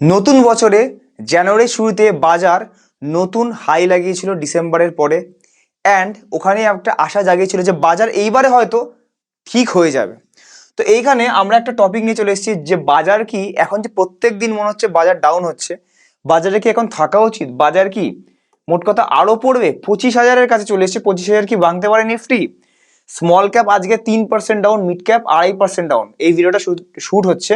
নতুন বছরে জানুয়ারির শুরুতে বাজার নতুন হাই লাগিয়েছিল ডিসেম্বরের পরে। অ্যান্ড ওখানে একটা আশা জাগিয়েছিল যে বাজার এইবারে হয়তো ঠিক হয়ে যাবে। তো এইখানে আমরা একটা টপিক নিয়ে চলে এসেছি যে বাজার কি, এখন যে প্রত্যেক দিন মনে হচ্ছে বাজার ডাউন হচ্ছে, বাজারে কি এখন থাকা উচিত? বাজার কি মোট কথা আরও পড়বে? পঁচিশ হাজারের কাছে চলে এসেছে, পঁচিশ হাজার কি ভাঙতে পারে নিফটি স্মল ক্যাপ আজকে তিন পার্সেন্ট ডাউন মিড ক্যাপ আড়াই পার্সেন্ট ডাউন এই ভিডিওটা শুট হচ্ছে।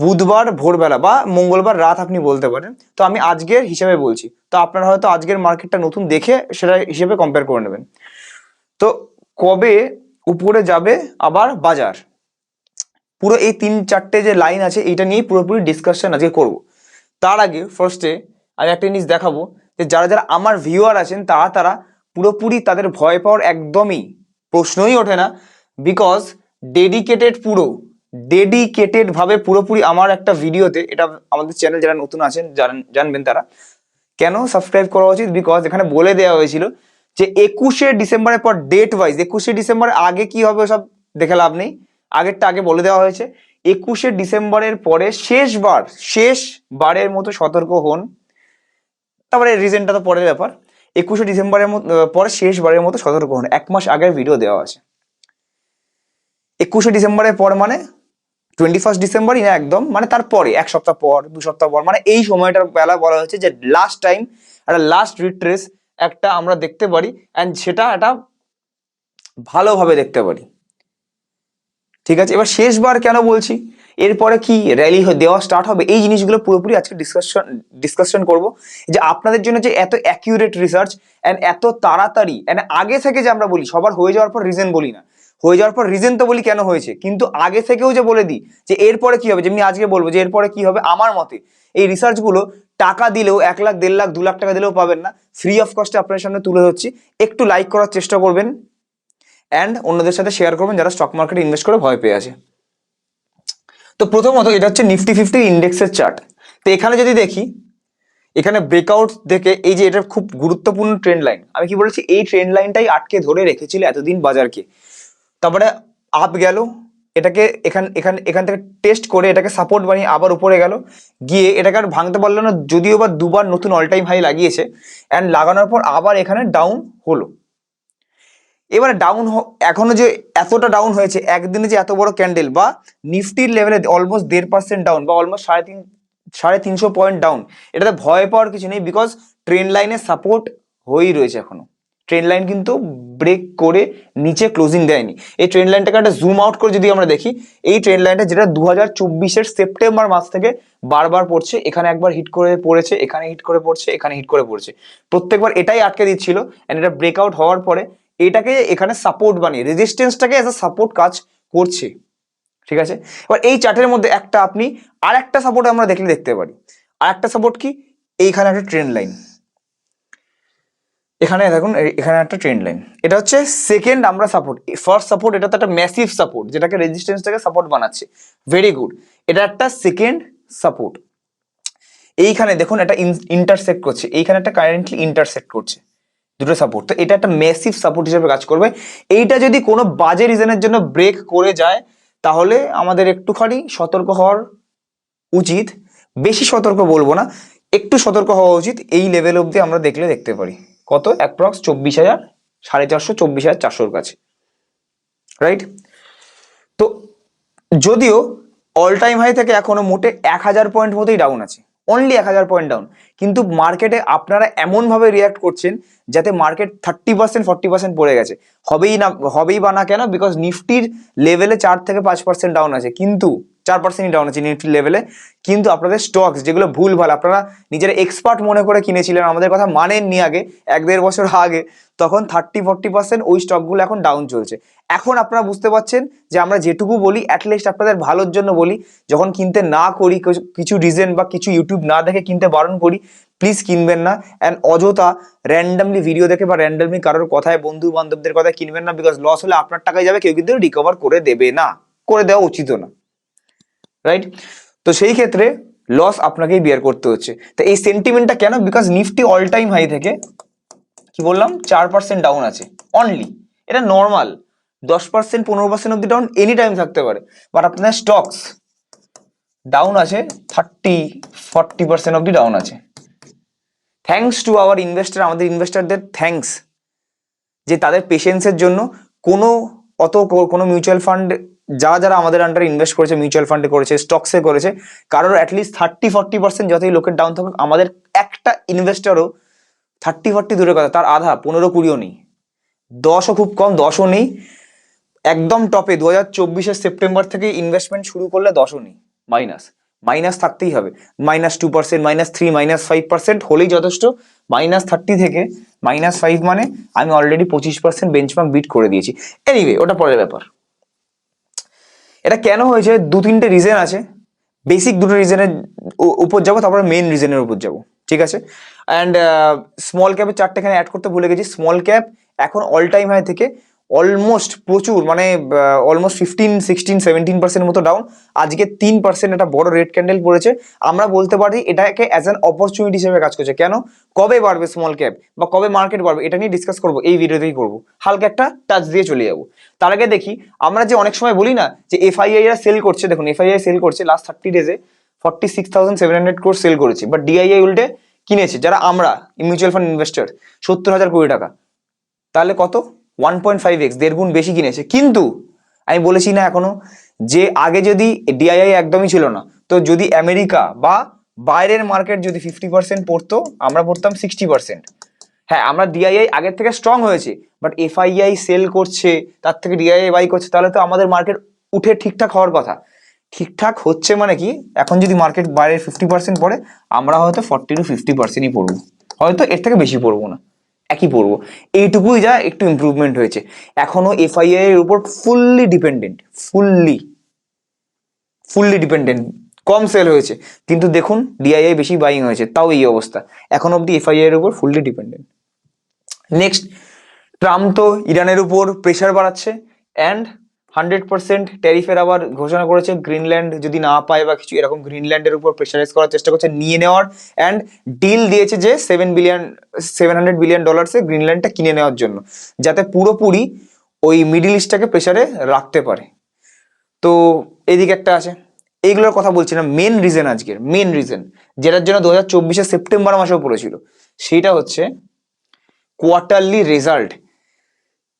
বুধবার ভোরবেলা বা মঙ্গলবার রাত আপনি বলতে পারেন। তো আমি আজকের হিসাবে বলছি। তো আপনারা হয়তো আজকের মার্কেটটা নতুন দেখে সেটা হিসেবে কম্পেয়ার করে নেবেন। তো কবে উপরে যাবে আবার বাজার? পুরো এই তিন চারটে যে লাইন আছে, এইটা নিয়েই পুরোপুরি ডিসকাশন আজকে করব। তার আগে ফার্স্টে আমি একটা জিনিস দেখাবো যে যারা যারা আমার ভিউয়ার আছেন, তারা তারা পুরোপুরি তাদের ভয় পাওয়ার একদমই প্রশ্নই ওঠে না। বিকজ ডেডিকেটেড পুরো। ডেডিকেটেড ভাবে পুরোপুরি আমার একটা ভিডিওতে, এটা আমাদের চ্যানেল যারা নতুন আছেন জান- জানবেন তারা, কেন সাবস্ক্রাইব করা উচিত? বিকজ এখানে বলে দেওয়া হয়েছিল যে একুশে ডিসেম্বরের পর ডেট ওয়াইজ একুশে ডিসেম্বরের আগে কি হবে সব দেখে লাভ নেই। আগেরটা আগে বলে দেওয়া হয়েছে। একুশে ডিসেম্বরের পরে শেষবার, শেষবারের মতো সতর্ক হন। তারপরে রিজনটা তো পরের ব্যাপার। একুশে ডিসেম্বরের পরে শেষবারের মতো সতর্ক হন। এক মাস আগের ভিডিও দেওয়া আছে। একুশে ডিসেম্বরের পর মানে টোয়েন্টি ফার্স্ট ডিসেম্বরই না একদম মানে তারপরে, এক সপ্তাহ পর, দু সপ্তাহ পর মানে এই সময়টার বেলা বলা হয়েছে যে লাস্ট টাইম একটা লাস্ট রিট্রেস একটা আমরা দেখতে পারি অ্যান্ড সেটা একটা ভালোভাবে দেখতে পারি। ঠিক আছে? এবার শেষবার কেন বলছি? এরপরে কি র্যালি দেওয়া স্টার্ট হবে? এই জিনিসগুলো পুরোপুরি আজকে ডিসকাশন ডিসকাশন করব, যে আপনাদের জন্য যে এত অ্যাকিউরেট রিসার্চ অ্যান্ড এত তাড়াতাড়ি অ্যান্ড আগে থেকে যে আমরা বলি, সবার হয়ে যাওয়ার পর রিজন বলি না। হয়ে যাওয়ার পর রিজন তো বলি কেন হয়েছে। কিন্তু আগে থেকেও যে বলে দিই যে এরপরে কি হবে, যেমনি আজকে বলব যে এরপরে কি হবে আমার মতে, এই রিসার্চগুলো টাকা দিলেও এক লাখ, দেড় লাখ, দু লাখ টাকা দিলেও পাবেন না। ফ্রি অফ কস্টে আপনার সামনে তুলে ধরছি। একটু লাইক করার চেষ্টা করবেন অ্যান্ড অন্যদের সাথে শেয়ার করবেন যারা স্টক মার্কেটে ইনভেস্ট করে ভয় পেয়ে আছে। তো প্রথমত এটা হচ্ছে নিফটি ফিফটি ইন্ডেক্সের চার্ট তো এখানে যদি দেখি, এখানে ব্রেকআউট দেখে এই যে এটা খুব গুরুত্বপূর্ণ ট্রেন্ড লাইন আমি কি বলেছি? এই ট্রেন্ড লাইনটাই আটকে ধরে রেখেছিল এতদিন বাজারকে। তারপরে আপ গেল, এটাকে এখান এখান এখান থেকে টেস্ট করে এটাকে সাপোর্ট বানিয়ে আবার উপরে গেল। গিয়ে এটাকে আর ভাঙতে পারল না, যদিও বা দুবার নতুন অল টাইম হাই লাগিয়েছে। অ্যান্ড লাগানোর পর আবার এখানে ডাউন হলো। এবারে ডাউন এখনও যে এতটা ডাউন হয়েছে, একদিনে যে এত বড় ক্যান্ডেল বা নিফটির লেভেলে অলমোস্ট দেড় পার্সেন্ট ডাউন বা অলমোস্ট সাড়ে তিন, সাড়ে তিনশো পয়েন্ট ডাউন এটাতে ভয় পাওয়ার কিছু নেই বিকজ ট্রেন লাইনে সাপোর্ট হয়েই রয়েছে এখনও। ট্রেন লাইন কিন্তু ব্রেক করে নিচে ক্লোজিং দেয়নি। এই ট্রেন লাইনটাকে একটা জুম আউট করে যদি আমরা দেখি, এই ট্রেন লাইনটা যেটা দু হাজার সেপ্টেম্বর মাস থেকে বারবার পড়ছে, এখানে একবার হিট করে পড়েছে, এখানে হিট করে পড়ছে, এখানে হিট করে পড়ছে। প্রত্যেকবার এটাই আটকে দিচ্ছিল অ্যান্ড এটা ব্রেকআউট হওয়ার পরে এটাকে এখানে সাপোর্ট বানিয়ে রেজিস্ট্যান্সটাকে এজ আ সাপোর্ট কাজ করছে। ঠিক আছে? এবার এই চার্টের মধ্যে একটা আপনি আর একটা সাপোর্ট আমরা দেখলে দেখতে পারি। আর একটা সাপোর্ট কি? এইখানে একটা ট্রেন লাইন এখানে দেখুন এখানে একটা ট্রেন্ড লাইন এটা হচ্ছে সেকেন্ড আমরা সাপোর্ট ফার্স্ট সাপোর্ট এটা তো একটা ম্যাসিভ সাপোর্ট যেটাকে রেজিস্ট্যান্সটাকে সাপোর্ট বানাচ্ছে। ভেরি গুড এটা একটা সেকেন্ড সাপোর্ট এইখানে দেখুন, এটা ইন্টারসেক্ট করছে। এইখানে একটা কারেন্টলি ইন্টারসেক্ট করছে। দুটো সাপোর্ট তো এটা একটা ম্যাসিভ সাপোর্ট হিসেবে কাজ করবে। এইটা যদি কোনো বাজে রিজনের জন্য ব্রেক করে যায়, তাহলে আমাদের একটুখানি সতর্ক হওয়ার উচিত। বেশি সতর্ক বলব না, একটু সতর্ক হওয়া উচিত। এই লেভেল অবধি আমরা দেখলে দেখতে পারি। কত? অ্যাপ্রক্স চব্বিশ হাজার, সাড়ে চারশো চব্বিশ হাজার চারশোর কাছে। রাইট তো যদিও অল টাইম হাই থেকে এখনও মোটে এক হাজার পয়েন্ট মতোই ডাউন আছে। অনলি এক হাজার পয়েন্ট ডাউন কিন্তু মার্কেটে আপনারা এমনভাবে রিয়াক্ট করছেন যাতে market thirty percent forty percent পড়ে গেছে। হবেই না, হবেই বা না কেন? বিকজ নিফটির লেভেলে চার থেকে পাঁচ পার্সেন্ট ডাউন আছে। কিন্তু চার পার্সেন্টই ডাউন আছে নিফটির লেভেলে কিন্তু আপনাদের স্টকস যেগুলো ভুল ভালো, আপনারা নিজেরা এক্সপার্ট মনে করে কিনেছিলেন, আমাদের কথা মানেননি আগে, এক দেড় বছর আগে, তখন থার্টি ফর্টি পার্সেন্ট ওই স্টকগুলো এখন ডাউন চলছে। এখন আপনারা বুঝতে পারছেন যে আমরা যেটুকু বলি অ্যাটলিস্ট আপনাদের ভালোর জন্য বলি, যখন কিনতে না করি, কিছু রিজন বা কিছু ইউটিউব না দেখে কিনতে বারণ করি প্লিজ কিনবেন না। অ্যান্ড অযথা র্যান্ডামলি ভিডিও দেখে বা র্যান্ডামলি কারোর কথায় বন্ধু বান্ধবদের কথায় কিনবেন না বিকজ লস হলে আপনার টাকায় যাবে, কেউ কিন্তু রিকভার করে দেবে না, করে দেওয়া উচিত না। রাইট তো সেই ক্ষেত্রে লস আপনাকেই বিয়ার করতে হচ্ছে। তো এই সেন্টিমেন্টটা কেন? Because Nifty all time high থেকে কি বললাম? চার পার্সেন্ট ডাউন আছে। অনলি এটা নর্মাল দশ পার্সেন্ট পনেরো পার্সেন্ট অব্দি ডাউন এনি টাইম থাকতে পারে। বাট আপনার স্টকস ডাউন আছে থার্টি ফর্টি পার্সেন্ট অব্দি ডাউন আছে। থ্যাঙ্কস টু আওয়ার ইনভেস্টার আমাদের ইনভেস্টারদের থ্যাঙ্কস যে তাদের পেশেন্সের জন্য কোনো অত কোনো মিউচুয়াল ফান্ড যারা যারা আমাদের আন্ডারে ইনভেস্ট করেছে মিউচুয়াল ফান্ডে করেছে স্টকসে করেছে, কারোর অ্যাটলিস্ট থার্টি ফর্টি পার্সেন্ট যতই লোকের ডাউন থাকুক, আমাদের একটা ইনভেস্টারও থার্টি ফর্টি দূরের কথা, তার আধা, পনেরো, কুড়িও নেই। দশও খুব কম, দশও নেই। একদম টপে দু হাজার চব্বিশের সেপ্টেম্বর থেকে ইনভেস্টমেন্ট শুরু করলে দশও নেই মাইনাস মাইনাস থাকতেই হবে। Minus two percent minus three minus five percent হলেই যথেষ্ট। মাইনাস থার্টি থেকে মাইনাস ফাইভ মানে আমি অলরেডি পঁচিশ পার্সেন্ট বেঞ্চমার্ক বিট করে দিয়েছি। এনিওয়ে ওটা পরের ব্যাপার। এটা কেন হয়েছে? দু তিনটে রিজন আছে। বেসিক দুটো রিজনের উপর যাব, তারপরে মেন রিজনের উপর যাব। ঠিক আছে? অ্যান্ড স্মল ক্যাপের চারটে এখানে অ্যাড করতে ভুলে গেছি। স্মল ক্যাপ এখন অল টাইম হাই থেকে অলমোস্ট প্রচুর মানে almost fifteen sixteen seventeen percent মতো ডাউন আজকে তিন পার্সেন্ট একটা বড় রেড ক্যান্ডেল পড়েছে। আমরা বলতে পারি এটাকে অ্যাজ অ্যান অপরচুনিটি হিসেবে কাজ করছে। কেন? কবে বাড়বে স্মল ক্যাপ বা কবে মার্কেট বাড়বে, এটা নিয়ে ডিসকাস করব, এই ভিডিওতেই করব। হালকা একটা টাচ দিয়ে চলে যাব। তার আগে দেখি, আমরা যে অনেক সময় বলি না যে এফআইআই রা সেল করছে, দেখুন এফআইআই সেল করছে last thirty ডেজে forty six thousand seven hundred crore sell করেছে। বাট ডিআইআই উল্টে কিনেছে, যারা আমরা মিউচুয়াল ফান্ড ইনভেস্টার সত্তর হাজার কোটি টাকা। তাহলে কত? ওয়ান পয়েন্ট ফাইভ এক্স দেড় গুণ বেশি কিনেছে। কিন্তু আমি বলেছি না এখনও যে আগে যদি ডিআইআই একদমই ছিল না, তো যদি আমেরিকা বা বাইরের মার্কেট যদি ফিফটি পার্সেন্ট পড়তো, আমরা পড়তাম সিক্সটি পার্সেন্ট হ্যাঁ আমরা ডিআইআই আগের থেকে স্ট্রং হয়েছে বাট এফআইআই সেল করছে, তার থেকে ডিআইআই বাই করছে, তাহলে তো আমাদের মার্কেট উঠে ঠিকঠাক হওয়ার কথা। ঠিকঠাক হচ্ছে মানে কি, এখন যদি মার্কেট বাইরে ফিফটি পার্সেন্ট পড়ে, আমরা হয়তো ফর্টি টু ফিফটি পার্সেন্টই পড়ব। হয়তো এর থেকে বেশি পড়ব না। একই পড়ব। এইটুকুই যা একটু ইম্প্রুভমেন্ট হয়েছে। এখনও এফআইআই এর উপর fully dependent fully fully dependent কম সেল হয়েছে। কিন্তু দেখুন ডিআইআই বেশি বাইং হয়েছে, তাও এই অবস্থা। এখন অব্দি এফআইআই এর উপর ফুললি ডিপেন্ডেন্ট নেক্সট ট্রাম্প তো ইরানের উপর প্রেশার বাড়াচ্ছে অ্যান্ড হান্ড্রেড পার্সেন্ট ট্যারিফের আবার ঘোষণা করেছে। গ্রিনল্যান্ড যদি না পায় বা কিছু, এরকম গ্রিনল্যান্ডের উপর প্রেশারাইজ করার চেষ্টা করছে, নিয়ে নেওয়ার। অ্যান্ড ডিল দিয়েছে যে seven billion seven hundred billion ডলার্সে গ্রিনল্যান্ডটা কিনে নেওয়ার জন্য, যাতে পুরোপুরি ওই মিডিল ইস্টটাকে প্রেশারে রাখতে পারে। তো এদিকে একটা আছে। এইগুলোর কথা বলছি না। মেন রিজন আজকের মেন রিজন যেটার জন্য দু হাজার চব্বিশে সেপ্টেম্বর মাসেও পড়েছিল, সেটা হচ্ছে কোয়ার্টারলি রেজাল্ট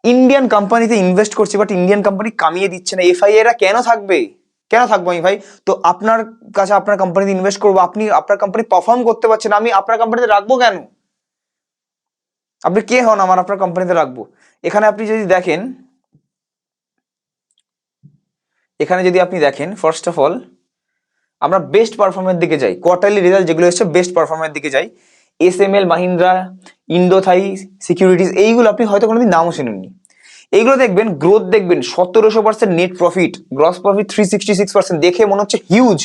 ইন্ডিয়ান কোম্পানিতে ইনভেস্ট করছে বাট ইন্ডিয়ান কোম্পানি কামিয়ে দিচ্ছে না। এফআই এরা কেন থাকবে? কেন থাকব আমি ভাই? তো আপনার কাছে আপনার কোম্পানিতে ইনভেস্ট করব, আপনি আপনার কোম্পানি পারফর্ম করতে পারছেন আমি আপনার কোম্পানিতে রাখব কেন? আপনি কে হন আমার আপনার কোম্পানিতে রাখব? এখানে আপনি যদি দেখেন, এখানে যদি আপনি দেখেন ফার্স্ট অফ অল আমরা বেস্ট পারফর্মের দিকে যাই। কোয়ার্টারলি রেজাল্ট যেগুলো এসছে বেস্ট পারফর্মের দিকে যাই। S M L Mahindra Indo Thai securities এইগুলো আপনি হয়তো কোনোদিন নামও শুনেননি। এইগুলো দেখবেন গ্রোথ দেখবেন, সতেরোশো percent net profit gross profit three sixty six percent দেখে মনে হচ্ছে হিউজ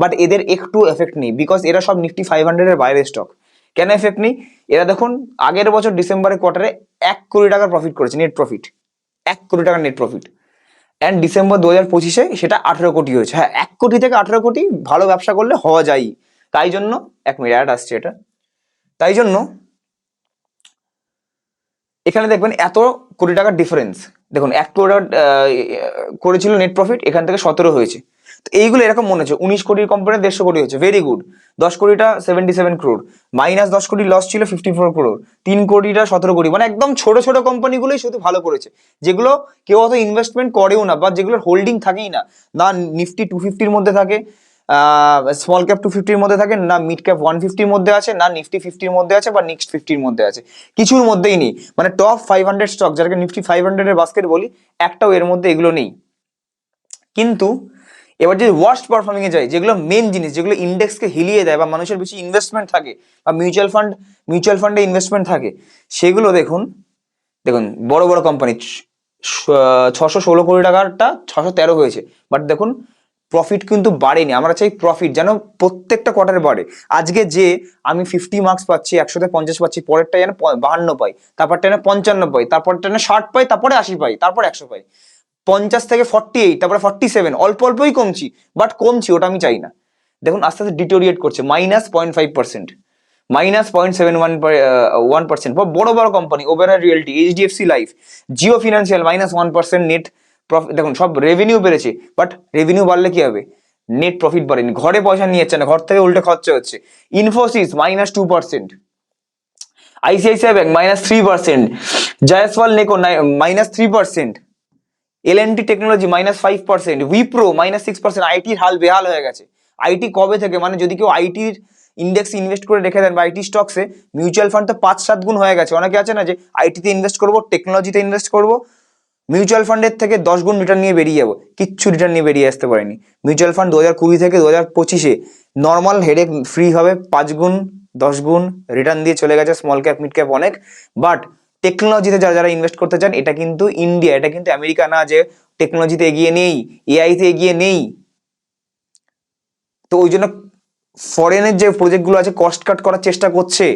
বাট এদের একটু এফেক্ট নেই বিকজ এরা সব নিফটি ফাইভ হান্ড্রেডের বাইরে স্টক কেন এফেক্ট নেই? এরা দেখুন, আগের বছর ডিসেম্বরের কোয়ার্টারে এক কোটি টাকার প্রফিট করেছে নেট প্রফিট এক কোটি টাকার নেট প্রফিট অ্যান্ড ডিসেম্বর দু হাজার পঁচিশে সেটা আঠেরো কোটি হয়েছে। হ্যাঁ এক কোটি থেকে আঠেরো কোটি ভালো ব্যবসা করলে হওয়া যায়। তাই জন্য এক মিনিট অ্যাড আসছে এটা। তাই জন্য এখানে দেখবেন এত কোটি টাকার ডিফারেন্স দেখুন, এক কোটি করেছিল নেট প্রফিট এখান থেকে সতেরো হয়েছে। তো এইগুলো এরকম মনে হচ্ছে। উনিশ কোটির কোম্পানি দেড়শো কোটি হয়েছে। ভেরি গুড দশ কোটিটা সেভেন্টি সেভেন ক্রোড মাইনাস দশ কোটি লস ছিল ফিফটি ফোর ক্রোড তিন কোটিটা সতেরো কোটি। মানে একদম ছোট ছোট কোম্পানিগুলোই শুধু ভালো করেছে। যেগুলো কেউ অত ইনভেস্টমেন্ট করেও না বা যেগুলোর হোল্ডিং থাকেই না। না নিফটি টু ফিফটির মধ্যে থাকে। স্মল ক্যাপ টু ফিফটির মধ্যে থাকে না মিড ক্যাপ ওয়ান ফিফটির মধ্যে আছে, না নিফটি ফিফটির মধ্যে আছে বা নেক্সট ফিফটির মধ্যে আছে। কিছুর মধ্যেই নেই। মানে টপ ফাইভ হান্ড্রেড স্টক যাকে নিফটি ফাইভ হান্ড্রেডের বাস্কেট বলি, একটাও এর মধ্যে এগুলো নেই। কিন্তু, এবার যদি ওয়ার্স্ট পারফর্মিং এ যায় যেগুলো মেন জিনিস, যেগুলো ইন্ডেক্সকে হিলিয়ে দেয় বা মানুষের বেশি ইনভেস্টমেন্ট থাকে বা মিউচুয়াল ফান্ড মিউচুয়াল ফান্ডে ইনভেস্টমেন্ট থাকে, সেগুলো দেখুন দেখুন, বড় বড় কোম্পানি ছশো ষোলো কোটি টাকারটা ছশো তেরো হয়েছে। বাট দেখুন প্রফিট কিন্তু বাড়েনি, আমরা চাই প্রফিট যেন প্রত্যেকটা কোয়ার্টারে বাড়ে। আজকে যে আমি ফিফটি মার্কস পাচ্ছি, একশোতে পঞ্চাশ পাচ্ছি, পরেরটা যেন বাহান্ন পাই, তারপরটা যেন পঞ্চান্ন পাই, তারপরটা যেন ষাট পাই, তারপরে আশি পাই, তারপর একশো পাই। পঞ্চাশ থেকে ফর্টি এইট তারপরে ফর্টি সেভেন অল্প অল্পই কমছি বাট কমছি, ওটা আমি চাই না। দেখুন, আস্তে আস্তে ডিটোরিয়েট করছে minus point five percent minus point seven one one percent বড় বড় company Oberoi realty HDFC life Jio financial minus one percent net দেখুন, সব রেভিনিউ বেড়েছে বাট রেভিনিউ বাড়লে কি হবে? নেট প্রফিট বাড়েনি, ঘরে পয়সা নিয়ে যাচ্ছে না ঘর থেকে উল্টে খরচা হচ্ছে। Infosys minus two percent ICICI bank minus three percent Jaiswal Neco minus three percent L N T technology minus five percent Wipro minus six percent আইটির হাল বেহাল হয়ে গেছে। আইটি কবে থেকে? মানে যদি কেউ আইটির ইন্ডেক্স ইনভেস্ট করে রেখে দেন বা আইটি স্টকসে মিউচুয়াল ফান্ড তো পাঁচ সাত গুণ হয়ে গেছে। অনেকে আছে না যে আইটিতে ইনভেস্ট করব টেকনোলজিতে ইনভেস্ট করব মিউচুয়াল ফান্ডের থেকে দশ গুণ রিটার্ন নিয়ে বেরিয়ে যাব। কিচ্ছু রিটার্ন নিয়ে বেরিয়ে আসতে পারেনি। মিউচুয়াল ফান্ড দু হাজার কুড়ি থেকে দু হাজার পঁচিশে নর্মাল হেডে ফ্রি হবে, পাঁচ গুণ, দশ গুণ রিটার্ন দিয়ে চলে গেছে স্মল ক্যাপ মিড ক্যাপ অনেক। বাট টেকনোলজিতে যারা যারা ইনভেস্ট করতে চান, এটা কিন্তু ইন্ডিয়া এটা কিন্তু আমেরিকা না যে টেকনোলজিতে এগিয়ে নেই এআইতে এগিয়ে নেই। তো ওই জন্য ফরেনের যে প্রজেক্টগুলো আছে কস্ট কাট করার চেষ্টা করছে।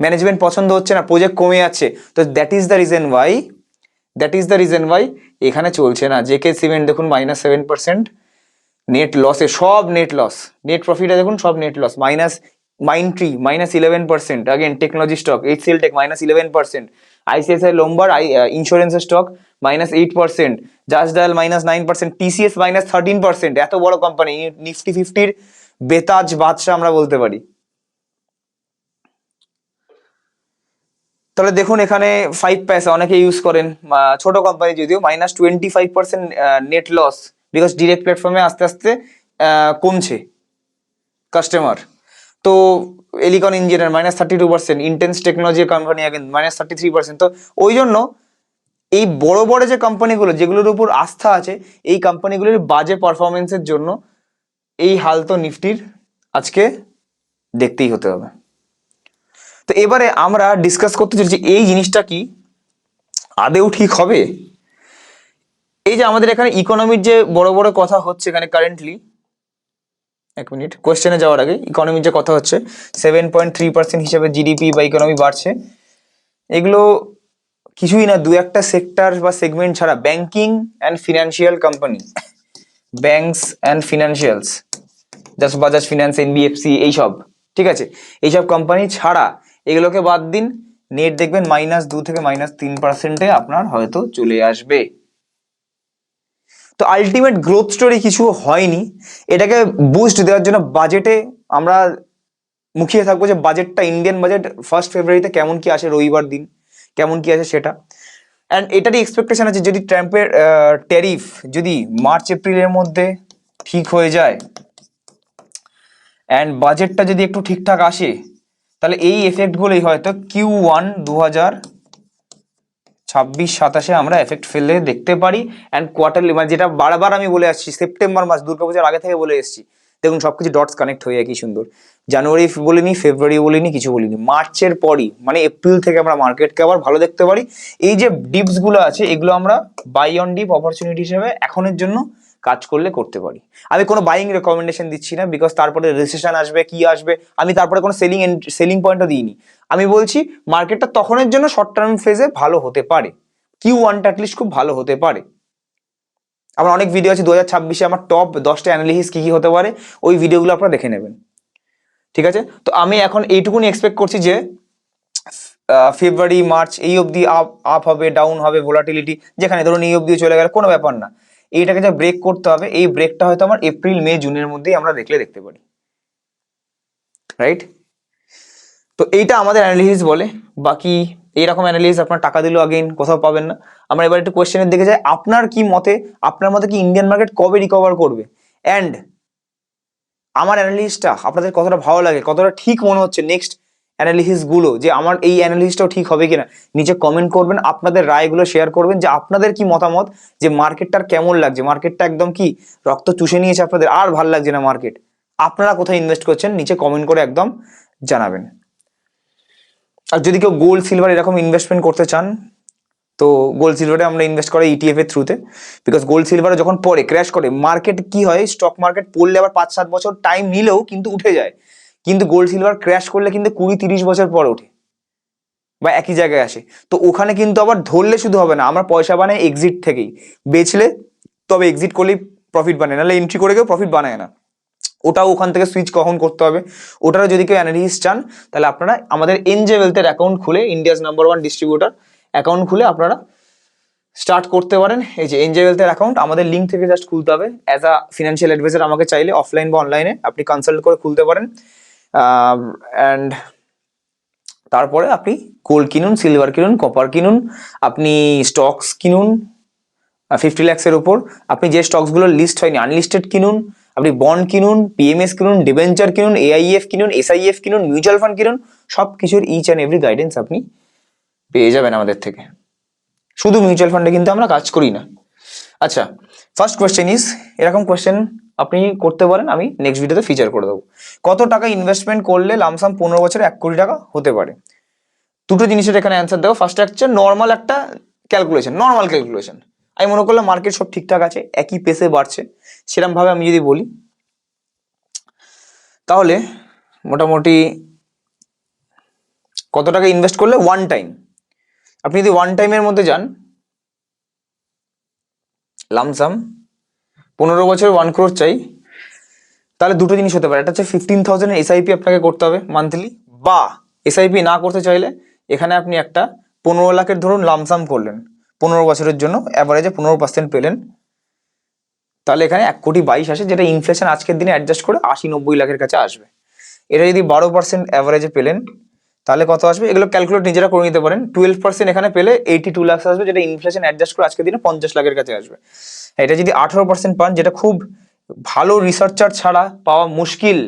ম্যানেজমেন্ট পছন্দ হচ্ছে না প্রজেক্ট কমে যাচ্ছে। তো that is the reason why that is the reason why এখানে চলছে না। জেকে সিমেন্ট দেখুন মাইনাস সেভেন পার্সেন্ট নেট লসে সব নেট লস নেট প্রফিটে দেখুন সব net loss minus Mindtree minus eleven percent again technology stock H CL tech minus eleven percent ICICI Lombard I ইন্স্যুরেন্সের stock minus eight percent just dial minus nine percent TCS minus thirteen percent এত বড় company Nifty ফিফটির বেতাজ বাদশা আমরা বলতে পারি। তাহলে দেখুন এখানে five পয়সা অনেকে ইউজ করেন ছোট কোম্পানি যদিও minus twenty five percent net loss because direct প্ল্যাটফর্মে আস্তে আস্তে কমছে কাস্টমার তো Elecon engineer minus thirty two percent intense technology company আগে মাইনাস থার্টি থ্রি পার্সেন্ট তো ওই জন্য এই বড় বড় যে কোম্পানিগুলো যেগুলোর উপর আস্থা আছে, এই কোম্পানিগুলির বাজে পারফরমেন্সের জন্য এই হাল তো নিফটির আজকে দেখতেই হতে হবে। তো এবারে আমরা ডিসকাস করতে চলেছি এই জিনিসটা কি? আদেও ঠিক হবে? এই যে আমাদের এখানে ইকোনমির যে বড় বড় কথা হচ্ছে এখানে কারেন্টলি এক মিনিট কোয়েশ্চেনে যাওয়ার আগে ইকোনমির যে কথা হচ্ছে সেভেন পয়েন্ট থ্রি পার্সেন্ট হিসেবে জিডিপি বা ইকোনমি বাড়ছে। এগুলো কিছুই না, দু একটা সেক্টর বা সেগমেন্ট ছাড়া banking and financial company banks and financials just Bajaj finance NBFC এইসব, ঠিক আছে? এইসব কোম্পানি ছাড়া এগুলোকে বাদ দিন। নেট দেখবেন মাইনাস দু থেকে মাইনাস তিন পার্সেন্টে আপনার হয়তো চলে আসবে। তো আলটিমেট গ্রোথ স্টোরি কিছু হয়নি। এটাকে বুস্ট দেওয়ার জন্য বাজেটে আমরা মুখিয়ে থাকব যে বাজেটটা ইন্ডিয়ান বাজেট ফার্স্ট ফেব্রুয়ারিতে কেমন কি আসে রবিবার দিন, কেমন কি আসে সেটা। অ্যান্ড এটারই এক্সপেকটেশন আছে যদি ট্রাম্পের ট্যারিফ যদি মার্চ এপ্রিলের মধ্যে ঠিক হয়ে যায়। অ্যান্ড বাজেটটা যদি একটু ঠিকঠাক আসে তাহলে এই এফেক্টগুলোই হয়তো কিউ ওয়ান দু হাজার ছাব্বিশ সাতাশে আমরা এফেক্ট ফেলে দেখতে পারি। অ্যান্ড কোয়ার্টারলি মানে যেটা বারবার আমি বলে আসছি সেপ্টেম্বর মাস, দুর্গাপূজার আগে থেকে বলে এসেছি। দেখুন, সবকিছু ডটস কানেক্ট হয়ে কি সুন্দর। জানুয়ারি বলিনি ফেব্রুয়ারি বলিনি, কিছু বলিনি। মার্চের পরই মানে এপ্রিল থেকে আমরা মার্কেটকে আবার ভালো দেখতে পারি। এই যে ডিপসগুলো আছে, এগুলো আমরা বাই অন ডিপ অপরচুনিটি হিসেবে এখনের জন্য কাজ করলে করতে পারি। আমি কোনো বাইং রেকমেন্ডেশন দিচ্ছি না বিকজ তারপরে রেসিশন আসবে, কি আসবে, আমি তারপরে কোনো সেলিং সেলিং পয়েন্টও দিইনি। আমি বলছি মার্কেটটা তখনের জন্য শর্ট টার্ম ফেজে ভালো হতে পারে। কিউ ওয়ানটা অ্যাটলিস্ট খুব ভালো হতে পারে। আমার অনেক ভিডিও আছে দু হাজার ছাব্বিশে আমার টপ দশটা অ্যানালিসিস কী কী হতে পারে, ওই ভিডিওগুলো আপনারা দেখে নেবেন। ঠিক আছে? তো আমি এখন এইটুকুনি এক্সপেক্ট করছি যে ফেব্রুয়ারি মার্চ এই অবধি আপ আপ হবে ডাউন হবে ভোলাটিলিটি যেখানে ধরুন এই অবধি চলে গেলে, কোনো ব্যাপার না। এইটাকে যা ব্রেক করতে হবে, এই ব্রেকটা হয়তো আমার এপ্রিল মে জুনের মধ্যেই আমরা দেখলে দেখতে পারি। রাইট তো এইটা আমাদের অ্যানালিসিস বলে। বাকি এইরকম অ্যানালিসিস আপনার টাকা দিলেও আগেইন কোথাও পাবেন না। আমরা এবার একটু কোয়েশ্চেনের দিকে যাই। আপনার কি মতে, আপনার মতে কি ইন্ডিয়ান মার্কেট কবে রিকভার করবে? অ্যান্ড আমার অ্যানালিসিসটা আপনাদের কতটা ভালো লাগে, কতটা ঠিক মনে হচ্ছে? নেক্সট অ্যানালিসিসগুলো যে আমার এই অ্যানালিসিসটাও ঠিক হবে কিনা নিচে কমেন্ট করবেন, আপনাদের রায়গুলো শেয়ার করবেন যে আপনাদের কি মতামত, যে মার্কেটটার কেমন লাগছে? মার্কেটটা একদম কি রক্ত চুষে নিয়েছে আপনাদের, আর ভালো লাগছে না মার্কেট আপনারা কোথায় ইনভেস্ট করছেন? নিচে কমেন্ট করে একদম জানাবেন। আর যদি কেউ গোল্ড সিলভার এরকম ইনভেস্টমেন্ট করতে চান, তো গোল্ড সিলভারে আমরা ইনভেস্ট করি ইটিএফ এর থ্রুতে বিকজ গোল্ড সিলভারে যখন পড়ে ক্র্যাশ করে মার্কেট কি হয়? স্টক মার্কেট পড়লে আবার পাঁচ, সাত বছর টাইম নিলেও কিন্তু উঠে যায়। কিন্তু গোল্ড সিলভার ক্র্যাশ করলে কিন্তু কুড়ি তিরিশ বছর পর ওঠে। বা একই জায়গায় আসে। তো ওখানে কিন্তু আবার ধরলে শুধু হবে না, আমরা পয়সা বানাই এক্সিট থেকেই। বেচলে তবে এক্সিট করলেই প্রফিট বানায়, নাহলে এন্ট্রি করে কেউ প্রফিট বানায় না। ওটাও ওখান থেকে সুইচ কখন করতে হবে? ওটারও যদি কেউ অ্যানালিসিস চান, তাহলে আপনারা আমাদের এনজে ওয়েলথের অ্যাকাউন্ট খুলে India's number one distributor account খুলে আপনারা স্টার্ট করতে পারেন। এই যে এনজে ওয়েলথের অ্যাকাউন্ট আমাদের লিঙ্ক থেকে জাস্ট খুলতে হবে। অ্যাজ আ ফিনান্সিয়াল অ্যাডভাইজার আমাকে চাইলে অফলাইন বা অনলাইনে আপনি কনসাল্ট করে খুলতে পারেন। অ্যান্ড তারপরে আপনি গোল্ড কিনুন সিলভার কিনুন কপার কিনুন, আপনি স্টকস কিনুন ফিফটি ল্যাক্সের ওপর আপনি যে স্টকসগুলোর লিস্ট হয়নি আনলিস্টেড কিনুন, আপনি বন্ড কিনুন পিএমএস কিনুন ডিবেঞ্চার কিনুন এআইএফ কিনুন এসআইএফ কিনুন মিউচুয়াল ফান্ড কিনুন সব কিছুর ইচ অ্যান্ড এভরি গাইডেন্স আপনি পেয়ে যাবেন আমাদের থেকে। শুধু মিউচুয়াল ফান্ডে কিন্তু আমরা কাজ করি না। আচ্ছা ফার্স্ট কোয়েশ্চেন ইজ এরকম কোয়েশ্চেন আপনি করতে পারেন, আমি নেক্সট ভিডিওতে ফিচার করে দেবো। কত টাকা ইনভেস্টমেন্ট করলে লামসাম পনেরো বছরে এক কোটি টাকা হতে পারে? দুটো জিনিসের এখানে অ্যান্সার দেবো। ফার্স্ট হচ্ছে নর্মাল একটা ক্যালকুলেশন নর্মাল ক্যালকুলেশন আমি মনে করলাম মার্কেট সব ঠিকঠাক আছে, একই পেসে বাড়ছে। সেরকম ভাবে আমি যদি বলি, তাহলে মোটামুটি কত টাকা ইনভেস্ট করলে ওয়ান টাইম আপনি যদি ওয়ান টাইমের মধ্যে যান লামসাম পনেরো বছর ওয়ান ক্রোর চাই। তাহলে দুটো জিনিস হতে পারে। একটা হচ্ছে ফিফটিন থাউজেন্ড এসআইপি আপনাকে করতে হবে মান্থলি বা এসআইপি না করতে চাইলে এখানে আপনি একটা পনেরো লাখের ধরুন লামসাম করলেন। পনেরো বছরের জন্য অ্যাভারেজে পনেরো পার্সেন্ট পেলেন। তাহলে এখানে এক কোটি বাইশ আসে, যেটা ইনফ্লেশন আজকের দিনে অ্যাডজাস্ট করে আশি নব্বই লাখের কাছে আসবে। এটা যদি বারো পার্সেন্ট অ্যাভারেজে পেলেন তাহলে কত আসবে? এগুলো ক্যালকুলেট নিজেরা করে নিতে পারেন। টুয়েলভ পার্সেন্ট এখানে পেলে এইটি টু লাখ আসবে, যেটা ইনফ্লেশন অ্যাডজাস্ট করে আজকের দিনে পঞ্চাশ লাখের কাছে আসবে। এটা যদি আঠারো পার্সেন্ট পান, যেটা খুব ভালো রিসার্চার ছাড়া পাওয়া মুশকিল,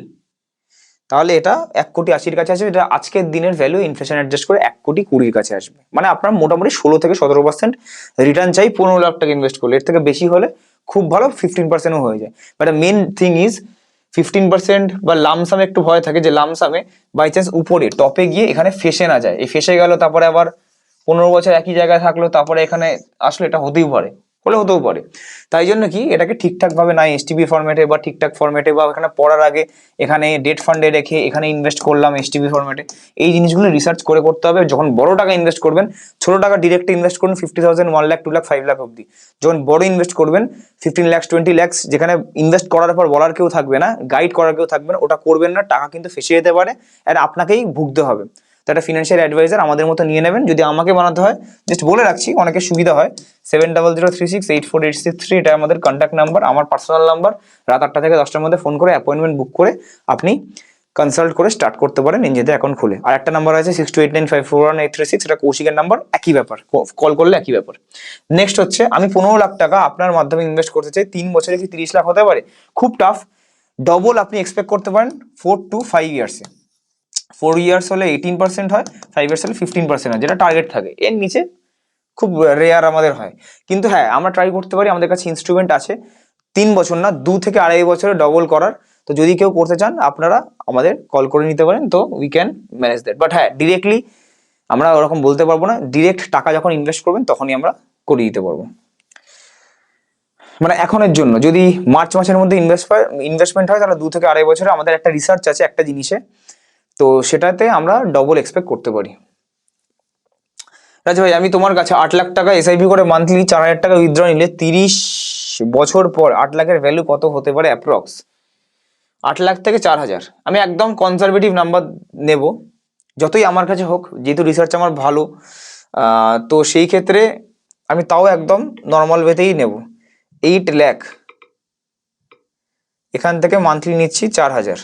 তাহলে এটা এক কোটি আশির কাছে আসবে এটা আজকের দিনের ভ্যালু ইনফ্লেশন অ্যাডজাস্ট করে এক কোটি কুড়ির কাছে আসবে। মানে আপনার মোটামুটি ষোলো থেকে সতেরো পার্সেন্ট রিটার্ন চাই পনেরো লাখ টাকা ইনভেস্ট করলে। এর থেকে বেশি হলে খুব ভালো ফিফটিন পার্সেন্টও হয়ে যায়। But main thing is fifteen percent বা লামসামে একটু ভয় থাকে যে লামসামে বাই চান্স উপরে টপে গিয়ে এখানে ফেসে না যায়। এই ফেসে গেল, তারপরে আবার পনেরো বছর একই জায়গায় থাকল, তারপরে এখানে আসলে, এটা হতেই পারে। হলে হতেও পারে। তাই জন্য কি এটাকে ঠিকঠাক ভাবে না এসটিবি ফরম্যাটে বা ঠিকঠাক ফরম্যাটে বা এখানে পড়ার আগে এখানে ডেট ফান্ডে রেখে এখানে ইনভেস্ট করলাম এসটিবি ফরম্যাটে এই জিনিসগুলো রিসার্চ করে করতে হবে। যখন বড় টাকা ইনভেস্ট করবেন, ছোট টাকা ডিরেক্ট ইনভেস্ট করুন fifty thousand one lakh two lakh five lakh অব্দি যখন বড় ইনভেস্ট করবেন ফিফটিন ল্যাক্স টোয়েন্টি ল্যাক্স যেখানে ইনভেস্ট করার পর বলার কেউ থাকবে না গাইড করার কেউ থাকবে না, ওটা করবেন না, টাকা কিন্তু ফেসে যেতে পারে আর আপনাকেই ভুগতে হবে। তো একটা ফিনান্সিয়াল অ্যাডভাইজার আমাদের মতো নিয়ে নেবেন। যদি আমাকে বানাতে হয় জাস্ট বলে রাখছি অনেকের সুবিধা হয়। Seven double zero three six eight four eight six three এটা আমাদের কন্ট্যাক্ট নাম্বার আমার পার্সোনাল নাম্বার রাত আটটা থেকে দশটার মধ্যে ফোন করে অ্যাপয়েন্টমেন্ট বুক করে আপনি কনসাল্ট করে স্টার্ট করতে পারেন, নিজেদের অ্যাকাউন্ট খুলে। আর একটা নাম্বার আছে six two eight nine five four one eight three six এটা কৌশিকের নাম্বার একই ব্যাপার। কল করলে একই ব্যাপার। নেক্সট হচ্ছে, আমি পনেরো লাখ টাকা আপনার মাধ্যমে ইনভেস্ট করতে চাই, তিন বছরে কি তিরিশ লাখ হতে পারে? খুব টাফ ডবল আপনি এক্সপেক্ট করতে পারেন ফোর টু ফাইভ ইয়ার্সে ফোর ইয়ার্স হলে এইটিন পার্সেন্ট হয় ফাইভ ইয়ার্স হলে ফিফটিন পার্সেন্ট হয়, যেটা টার্গেট থাকে। এর নিচে খুব রেয়ার আমাদের হয়। কিন্তু হ্যাঁ আমরা ট্রাই করতে পারি, আমাদের কাছে ইনস্ট্রুমেন্ট আছে। তিন বছর না, দু থেকে আড়াই বছরে ডবল করার। তো যদি কেউ করতে চান, আপনারা আমাদের কল করে নিতে পারেন, তো we can manage that but হ্যাঁ ডিরেক্টলি আমরা ওরকম বলতে পারব না। ডিরেক্ট টাকা যখন ইনভেস্ট করবেন, তখনই আমরা করিয়ে দিতে পারব। মানে এখনের জন্য, যদি মার্চ মাসের মধ্যে ইনভেস্ট ইনভেস্টমেন্ট হয়, তাহলে দু থেকে আড়াই বছরে আমাদের একটা রিসার্চ আছে, একটা জিনিসে। তো সেটাতে আমরা ডবল এক্সপেক্ট করতে পারি। রাজ ভাই, আমি তোমার কাছে আট লাখ টাকা এসআইপি করে মান্থলি চার হাজার টাকা উইথড্র নিলে তিরিশ বছর পর আট লাখের ভ্যালু কত হতে পারে অ্যাপ্রক্স আট লাখ থেকে চার হাজার। আমি একদম কনজারভেটিভ নাম্বার নেব। যতই আমার কাছে হোক, যেহেতু রিসার্চ আমার ভালো তো সেই ক্ষেত্রে আমি তাও একদম নর্মাল ওয়েতেই নেব। এইট ল্যাক এখান থেকে মান্থলি নিচ্ছি চার হাজার।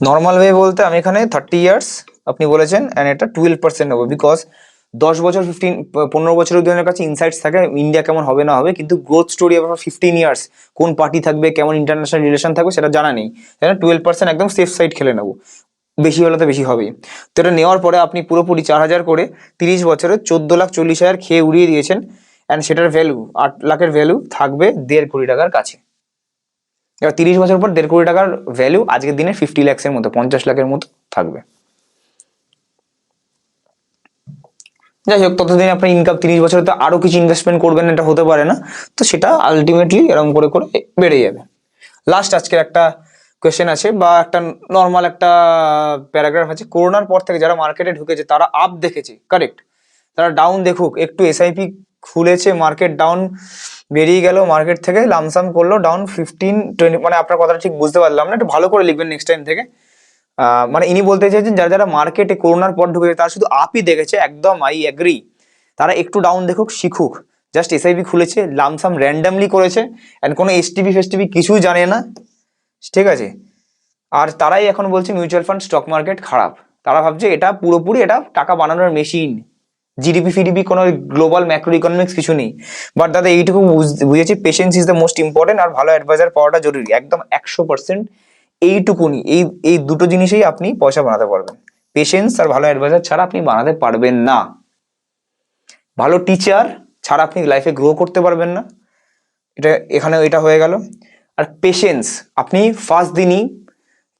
নর্মাল ওয়ে বলতে আমি এখানে থার্টি ইয়ার্স আপনি বলেছেন অ্যান্ড এটা টুয়েলভ পার্সেন্ট নেব বিকজ দশ বছর ফিফটিন পনেরো বছরের অব্দি কাছে ইনসাইটস থাকে ইন্ডিয়া কেমন হবে না হবে, কিন্তু গ্রোথ স্টোরি আবার ফিফটিন ইয়ার্স কোন পার্টি থাকবে, কেমন ইন্টারন্যাশনাল রিলেশন থাকবে, সেটা জানা নেই। তাই টুয়েলভ পার্সেন্ট একদম সেফ সাইড খেলে নেব, বেশি হলে তো বেশি হবেই তো এটা নেওয়ার পরে আপনি পুরোপুরি চার হাজার করে তিরিশ বছরে চোদ্দ লাখ চল্লিশ হাজার খেয়ে উড়িয়ে দিয়েছেন অ্যান্ড সেটার ভ্যালু আট লাখের ভ্যালু থাকবে দেড় কোটি টাকার কাছে। এবার তিরিশ বছর পর দেড় কোটি টাকার ভ্যালু আজকের দিনে ফিফটি ল্যাক্সের মতো, পঞ্চাশ লাখের মতো থাকবে। যাই হোক, ততদিন আপনার ইনকাম তিরিশ বছরে তো আরও কিছু ইনভেস্টমেন্ট করবেন, এটা হতে পারে না। তো সেটা আলটিমেটলি এরকম করে করে বেড়ে যাবে। লাস্ট আজকের একটা কোয়েশ্চেন আছে, বা একটা নর্মাল একটা প্যারাগ্রাফ আছে করোনার পর থেকে যারা মার্কেটে ঢুকেছে, তারা আপ দেখেছে কারেক্ট তারা ডাউন দেখুক, একটু এসআইপি খুলেছে মার্কেট ডাউন বেরিয়ে গেল মার্কেট থেকে লামসাম করল ডাউন ফিফটিন টোয়েন্টি মানে আপনার কথাটা ঠিক বুঝতে পারলাম না, একটু ভালো করে লিখবেন নেক্সট টাইম থেকে। মানে ইনি বলতে চাইছেন, যারা যারা মার্কেটে করোনার পর ঢুকেছে, তারা শুধু আপই দেখেছে, একদম আই অ্যাগ্রি তারা একটু ডাউন দেখুক, শিখুক। জাস্ট এসআইপি খুলেছে লামসাম র্যান্ডামলি করেছে অ্যান্ড কোনো এসটিপি ফেসটিপি কিছুই জানে না। ঠিক আছে? আর তারাই এখন বলছে মিউচুয়াল ফান্ড স্টক মার্কেট খারাপ। তারা ভাবছে, এটা পুরোপুরি, এটা টাকা বানানোর মেশিন জিডিপি ফিডিপি কোনো গ্লোবাল ম্যাক্রো ইকোনমিক্স কিছু নেই। বাট দাদা, এইটুকু বুঝ- বুঝেছি patience is the most important আর ভালো অ্যাডভাইজার পাওয়াটা জরুরি। একদম একশো পার্সেন্ট এইটুকুনি এই এই দুটো জিনিসেই আপনি পয়সা বানাতে পারবেন। পেশেন্স আর ভালো অ্যাডভাইজার ছাড়া আপনি বানাতে পারবেন না। ভালো টিচার ছাড়া আপনি লাইফে গ্রো করতে পারবেন না। এটা এখানে এটা হয়ে গেল। আর পেশেন্স আপনি ফার্স্ট দিনই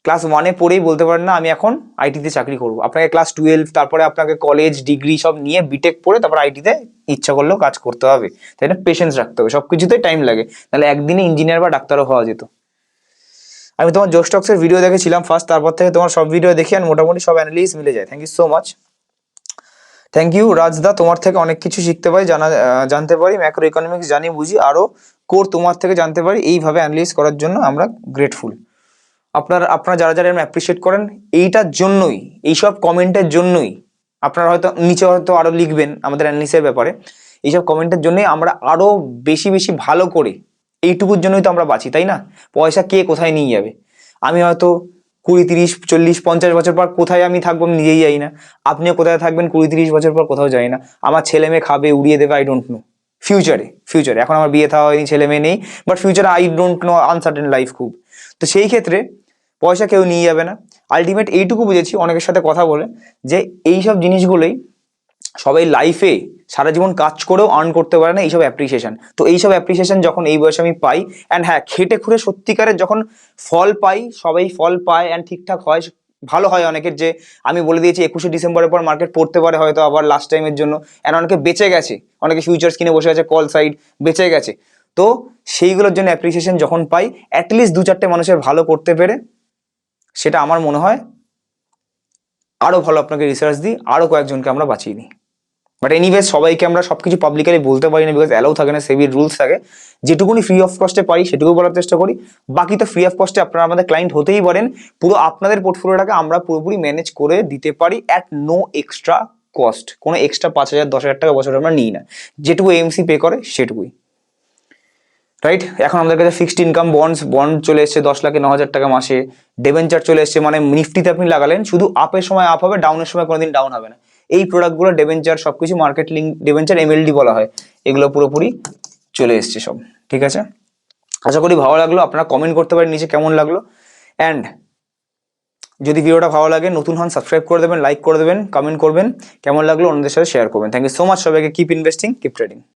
ক্লাস ওয়ানে পড়েই বলতে পারেন না, আমি এখন আইটিতে চাকরি করব। আপনাকে ক্লাস টুয়েলভ তারপরে আপনাকে কলেজ ডিগ্রি সব নিয়ে বিটেক পড়ে তারপর আইটিতে ইচ্ছা করলেও কাজ করতে হবে। তাই না? পেশেন্স রাখতে হবে সব কিছুতেই টাইম লাগে। তাহলে একদিনে ইঞ্জিনিয়ার বা ডাক্তারও হওয়া যেত। আমি তোমার জোস্টক্সের ভিডিও দেখেছিলাম ফার্স্ট তারপর থেকে তোমার সব ভিডিও দেখি আর মোটামুটি সব অ্যানালিস মিলে যায়। Thank you so much thank you Rajda তোমার থেকে অনেক কিছু শিখতে পারি, জানা জানতে পারি ম্যাক্রো ইকোনমিক্স জানি, বুঝি আরও কোর তোমার থেকে জানতে পারি। এইভাবে অ্যানালিস করার জন্য আমরা গ্রেটফুল আপনার, আপনারা যারা যারা অ্যাপ্রিসিয়েট করেন, এইটার জন্যই, এইসব কমেন্টের জন্যই আপনারা হয়তো নিচে হয়তো আরও লিখবেন আমাদের অ্যানালিসের ব্যাপারে। এইসব কমেন্টের জন্যই আমরা আরও বেশি বেশি ভালো করে এইটুকুর জন্যই তো আমরা বাঁচি, তাই না? পয়সা কে কোথায় নিয়ে যাবে? আমি হয়তো কুড়ি, তিরিশ, চল্লিশ, পঞ্চাশ বছর পর কোথায় আমি থাকব আমি নিজেই যাই না। আপনিও কোথায় থাকবেন কুড়ি, তিরিশ বছর পর কোথাও যাই না। আমার ছেলে মেয়ে খাবে, উড়িয়ে দেবে আই ডোন্ট নো ফিউচারে ফিউচারে এখন আমার বিয়ে থাওয়া হয়নি, ছেলে মেয়ে নেই বাট ফিউচারে I don't know uncertain life খুব। তো সেই ক্ষেত্রে পয়সা কেউ নিয়ে যাবে না। আলটিমেট এইটুকু বুঝেছি, অনেকের সাথে কথা বলে যে এই সব জিনিসগুলোই সবাই লাইফে সারা জীবন কাজ করেও আর্ন করতে পারে না, এইসব অ্যাপ্রিসিয়েশন তো এইসব অ্যাপ্রিসিয়েশন যখন এই বয়সে আমি পাই অ্যান্ড হ্যাঁ খেটে খুঁড়ে সত্যিকারের যখন ফল পাই, সবাই ফল পায় অ্যান্ড ঠিকঠাক হয়, ভালো হয় অনেকের যে আমি বলে দিয়েছি, একুশে ডিসেম্বরের পর মার্কেট পড়তে পারে হয়তো আবার লাস্ট টাইমের জন্য অ্যান্ড অনেকে বেঁচে গেছে। অনেকে ফিউচার্স কিনে বসে আছে কল সাইড বেঁচে গেছে। তো সেইগুলোর জন্য অ্যাপ্রিসিয়েশন যখন পাই অ্যাটলিস্ট দু চারটে মানুষের ভালো করতে পেরে সেটা আমার মনে হয় আরও ভালো আপনাকে রিসার্চ দিই আরও কয়েকজনকে আমরা বাঁচিয়ে দিই বাট এনিওয়েজ সবাইকে আমরা সব কিছু পাবলিকালি বলতে পারি না বিকজ অ্যালাউ থাকে না সেভির রুলস থাকে। যেটুকুনি ফ্রি অফ কস্টে পারি, সেটুকু বলার চেষ্টা করি। বাকি তো ফ্রি অফ কস্টে আপনারা আমাদের ক্লায়েন্ট হতেই পারেন। পুরো আপনাদের পোর্টফোলিওটাকে আমরা পুরোপুরি ম্যানেজ করে দিতে পারি অ্যাট নো এক্সট্রা কস্ট কোনো এক্সট্রা পাঁচ হাজার, দশ হাজার টাকা বছর আমরা নিই না। যেটুকু এমসি পে করে, সেটুকুই। রাইট এখন আমাদের কাছে ফিক্সড ইনকাম বন্ডস বন্ড চলে এসছে দশ লাখে ন হাজার টাকা মাসে। ডেভেঞ্চার চলে এসছে মানে নিফটিতে আপনি লাগালেন, শুধু আপের সময় আপ হবে ডাউনের সময় কোনোদিন ডাউন হবে না। এই প্রোডাক্টগুলো ডেভেঞ্চার সব কিছু মার্কেট লিঙ্ক ডেভেঞ্চার এমএলডি বলা হয়। এগুলো পুরোপুরি চলে এসছে সব, ঠিক আছে? আশা করি ভালো লাগল, আপনারা কমেন্ট করতে পারেন নিচে কেমন লাগল। অ্যান্ড যদি ভিডিওটা ভালো লাগে, নতুন হন সাবস্ক্রাইব করে দেবেন লাইক করে দেবেন কমেন্ট করবেন। কেমন লাগল, অন্যদের সাথে শেয়ার করবেন। থ্যাংক ইউ সো মাচ সবাইকে কিপ ইনভেস্টিং কিপ ট্রেডিং